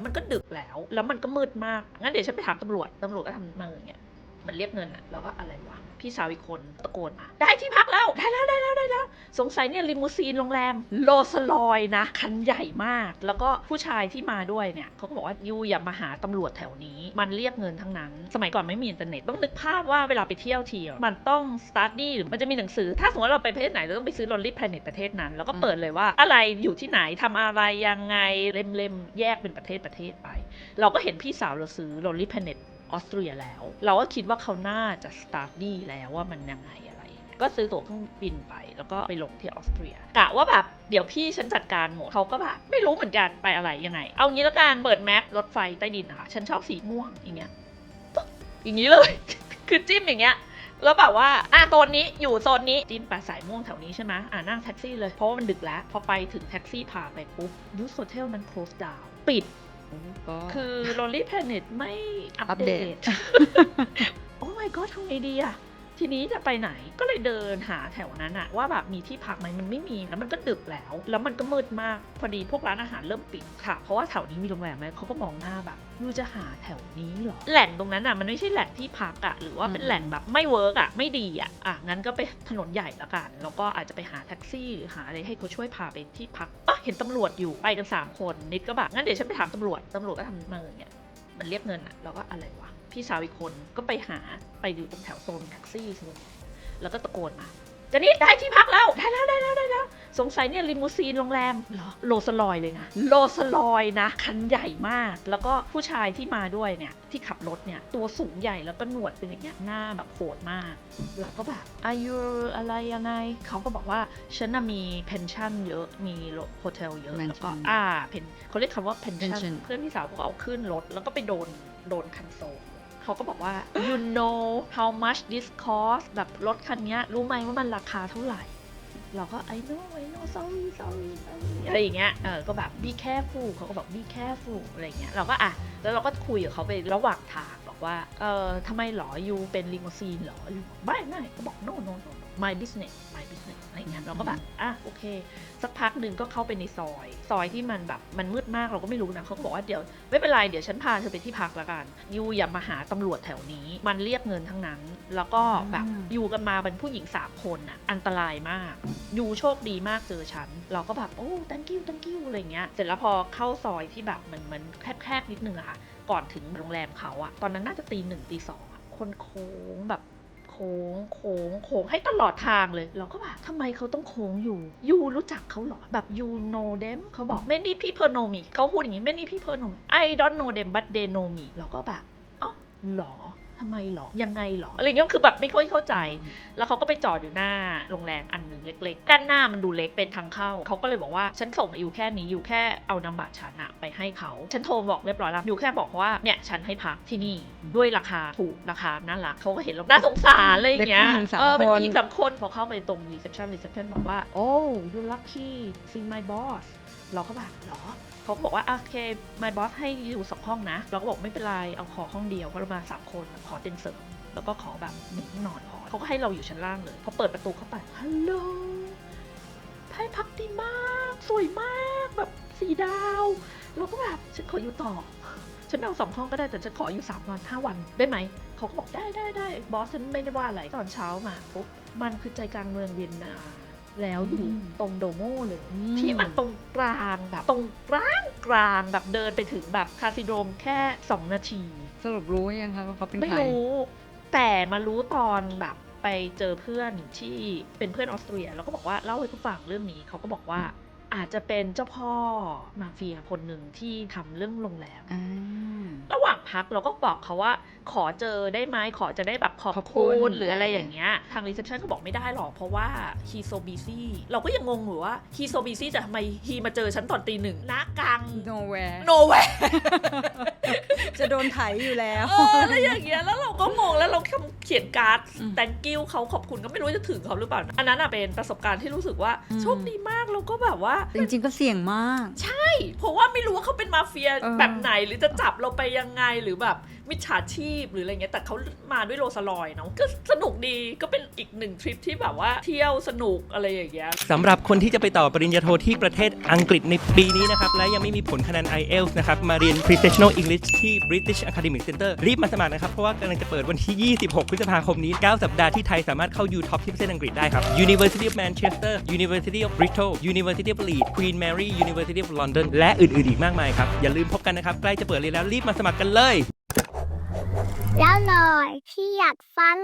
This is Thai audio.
แล้วมันก็ดึกแล้ว แล้วมันก็มืดมากงั้นเดี๋ยวฉันไปถามตำรวจตำรวจก็ทำมาอย่างเงี้ย มันเรียกเงินอะแล้วก็อะไรวะพี่สาวอีกคนตะโกนมาได้ที่พักแล้วได้แล้วได้แล้วได้แล้ว สงสัยเนี่ยลิมูซีนโรงแรมโลสลอยนะ คันใหญ่มาก แล้วก็ผู้ชายที่มาด้วยเนี่ยเขาก็บอกว่ายูอย่ามาหาตำรวจแถวนี้ มันเรียกเงินทั้งนั้น สมัยก่อนไม่มีอินเทอร์เน็ตต้องนึกภาพว่าเวลาไปเที่ยวทีมันต้องสตาร์ดี้หรือมันจะมีหนังสือ ถ้าสมมติเราไปประเทศไหนเราต้องไปซื้อ Lonely Planet ประเทศนั้น แล้วก็เปิดเลยว่าอะไรอยู่ที่ไหนทำอะไรยังไงเล่มๆแยกเป็นประเทศประเทศไป เราก็เห็นพี่สาวเราซื้อ Lonely Planet ออสเตรียแล้ว เราก็คิดว่าเขาน่าจะสตาร์ดี้แล้วว่ามันยังไงอะไร ก็ซื้อตั๋วเครื่องบินไป แล้วก็ไปลงที่ออสเตรียกะว่าแบบเดี๋ยวพี่ฉันจัดการหมดเขาก็แบบไม่รู้เหมือนกันไปอะไรยังไง เอางี้แล้วกันเปิดแมปรถไฟใต้ดินนะคะฉันชอบสีม่วงอย่างเงี้ยอย่างนี้เลย คือจิ้มอย่างเงี้ยแล้วแบบว่า อะโซนนี้อยู่โซนนี้จิ้มไปสายม่วงแถวนี้ใช่ไหมอะนั่งแท็กซี่เลย เพราะว่ามันดึกแล้ว พอไปถึงแท็กซี่พาไปปุ๊บยูสโฮเทลนั้น close down ปิด ก็ คือ Lonely Planet ไม่อัปอัปเดเดตตโอ้ my god ทำไงดีอะ ทีนี้จะไปไหนก็เลยเดินหาแถวนั้นอะว่าแบบมีที่พักไหมมันไม่มีแล้วมันก็ดึกแล้ว แล้วมันก็มืดมากพอดีพวกร้านอาหารเริ่มปิดค่ะ เพราะว่าแถวนี้มีโรงแรมไหมเขาก็มองหน้าแบบยูจะหาแถวนี้เหรอแหล่งตรงนั้นอะมันไม่ใช่แหล่งที่พักอะหรือว่าเป็นอืมแหล่งแบบไม่เวิร์กอะไม่ดีอะอะงั้นก็ไปถนนใหญ่ละกัน แล้วก็อาจจะไปหาแท็กซี่หรือหาอะไรให้เขาช่วยพาไปที่พักอะเห็นตำรวจอยู่ไปกันสามคนนิดก็แบบงั้นเดี๋ยวฉันไปถามตำรวจตำรวจก็ทำมาอย่างเงี้ยมันเรียกเงินอะแล้วก็อะไรวะ พี่สาวอีกคนก็ไปหาไปอยู่ตรงแถวโซนแท็กซี่โซนแล้วก็ตะโกนมาเจะนี่ได้ที่พักแล้วได้แล้วได้แล้วได้แล้ว สงสัยเนี่ยลิมูซีนโรงแรมเหรอโลสลอยเลยนะโลสลอยนะ คันใหญ่มาก แล้วก็ผู้ชายที่มาด้วยเนี่ย ที่ขับรถเนี่ย ตัวสูงใหญ่แล้วก็หนวดเป็นอย่างเงี้ยหน้าแบบโหดมากเราก็แบบอายุอะไรยังไง เขาก็บอกว่าฉันน่ะมีเพนชั่นเยอะมีโฮเทลเยอะ แล้วก็ Mansion อ่าเพนเขาเรียกคำว่าเพนชั่น Pension เพื่อนพี่สาวก็เอาขึ้นรถแล้วก็ไปโดนโดนคันโซล เขาก็บอกว่า you know how much this cost แบบรถคันนี้รู้ไหมว่ามันราคาเท่าไหร่ เราก็ I know I know sorry sorry sorry อะไรอย่างเงี้ย เออ ก็แบบ be careful เขาก็บอก be careful อะไรอย่างเงี้ย เราก็อะ แล้วเราก็คุยกับเขาไประหว่างทาง ว่า เออทำไมหรอยูเป็นลิมูซีนหรอยูบอกไม่ไม่ก็บอก no no no no my business my business อะไรอย่างเงี้ยเราก็แบบอะโอเค สักพักหนึ่งก็เข้าไปในซอย ซอยที่มันแบบมันมืดมากเราก็ไม่รู้นะเขาก็บอกว่าเดี๋ยวไม่เป็นไรเดี๋ยวฉันพาเธอไปที่พักละกันยูอย่ามาหาตำรวจแถวนี้ มันเรียกเงินทั้งนั้น แล้วก็แบบอืมอยู่กันมาเป็นผู้หญิงสามคนอะอันตรายมากยูโชคดีมากเจอฉัน เราก็แบบโอ้ thank you thank you อะไรเงี้ยเสร็จแล้วพอเข้าซอยที่แบบมันมันแคบๆนิดนึงอะค่ะ ก่อนถึงโรงแรมเขาอะตอนนั้นน่าจะตีหนึ่งตีสองคนโค้งแบบโค้งโค้งโค้งให้ตลอดทางเลย เราก็แบบทำไมเขาต้องโค้งอยู่ ยูรู้จักเขาเหรอ แบบ you know them เขาบอก many people know me เขาพูดอย่างนี้ many people know me I don't know them but they know me เราก็แบบอ๋อหรอ ทำไมหรอ ยังไงหรอ อะไรเงี้ยคือแบบไม่ค่อยเข้าใจ แล้วเขาก็ไปจอดอยู่หน้าโรงแรมอันหนึ่งเล็กๆกั้นหน้ามันดูเล็กเป็นทางเข้า เขาก็เลยบอกว่าฉันส่งอยู่แค่นี้อยู่แค่เอานามบัตรฉันอะไปให้เขา ฉันโทรบอกเรียบร้อยแล้วอยู่แค่บอกว่าเนี่ยฉันให้พักที่นี่ด้วยราคาถูกราคาน่ารักเขาก็เห็นเราน่าสงสารอะไรอย่างเงี้ยเด็กผู้หญิงสามเออเป็นคนผู้หญิงสามคนพอเข้าไปตรง reception reception บอกว่า oh you lucky see my boss เราก็แบบเหรอเขาก็บอกว่าโอเค my boss ให้อยู่สองห้องนะ เราก็บอกไม่เป็นไรเอาขอห้องเดียวเพราะเรามาสามคนขอเตียงเสริมแล้วก็ขอแบบหนึ่งห้อนอนพอเขาก็ให้เราอยู่ชั้นล่างเลยพอเปิดประตูเข้าไปฮัลโหลให้พักดีมาก สวยมากแบบสีดาวเราก็แบบฉันขออยู่ต่อฉันเอาสองห้องก็ได้แต่ฉันขออยู่สามวันห้าวันได้ไหมเขาก็บอกได้ได้ได้บอสฉันไม่ได้ว่าอะไรตอนเช้ามาปุ๊บมันคือใจกลางเมืองเวียนนา แล้วอยู่อืมตรงโดโมเลยอืที่มันตรงกลางแบบตรงกลางกลางแบบเดินไปถึงแบบคาสิโดรมแค่ 2 นาที สรุปรู้ยังคะว่าเขาเป็นไม่ใครรู้ แต่มารู้ตอนแบบไปเจอเพื่อนที่เป็นเพื่อนออสเตรีย แล้วก็บอกว่าเล่าให้เขาฟังเรื่องนี้เขาก็บอกว่า อาจจะเป็นเจ้าพ่อมาเฟียคนหนึ่งที่ทำเรื่องโรงแรมอ่าระหว่างพักเราก็บอกเขาว่า ขอเจอได้ไหมขอจะได้แบบขอบขอบคุคุณณหรืออะไรอย่างเงี้ยทางรีเซพชันก็บอกไม่ได้หรอกเพราะว่า he so busy เราก็ยังงงอยู่ว่า he so busy แต่ทำไม he มาเจอฉันตอนตีหนึ่งนะกลาง nowhere nowhere จะโดนไถอยู่แล้วเอออะไรอย่างเงี้ยแล้วเราก็งงแล้วเรา ขียนการ์ดอืม thank you เขาขอบคุณก็ไม่รู้จะถึงเขาหรือเปล่านะอันนั้นอะเป็นประสบการณ์ที่รู้สึกว่าอืมโชคดีมากแล้วก็แบบว่า จริงๆก็เสี่ยงมากเพราะว่าไม่รู้ว่าเขาเป็นมาเฟียเออแบบไหนหรือจะจับเราไปยังไงหรือแบบ มิจฉาชีพหรืออะไรเงี้ยแต่เขามาด้วยโรสลอยเนาะก็สนุกดีก็เป็นอีกหนึ่งทริปที่แบบว่าเที่ยวสนุกอะไรอย่างเงี้ยสำหรับคนที่จะไปต่อปริญญาโทที่ประเทศอังกฤษในปีนี้นะครับและยังไม่มีผลคะแนน IELTS นะครับมาเรียน Professional English ที่ British Academic Center รีบมาสมัครนะครับ เพราะว่ากำลังจะเปิดวันที่ 26 พฤษภาคมนี้ 9 สัปดาห์ที่ไทยสามารถเข้า U Top ที่ประเทศอังกฤษได้ครับ University of Manchester University of Bristol University of Leeds Queen Mary University of London และอื่นๆอีกมากมายครับอย่าลืมพบกันนะครับใกล้จะเปิดเรียนแล้วรีบมาสมัครกันเลย แล้วหน่อยที่อยากฟัง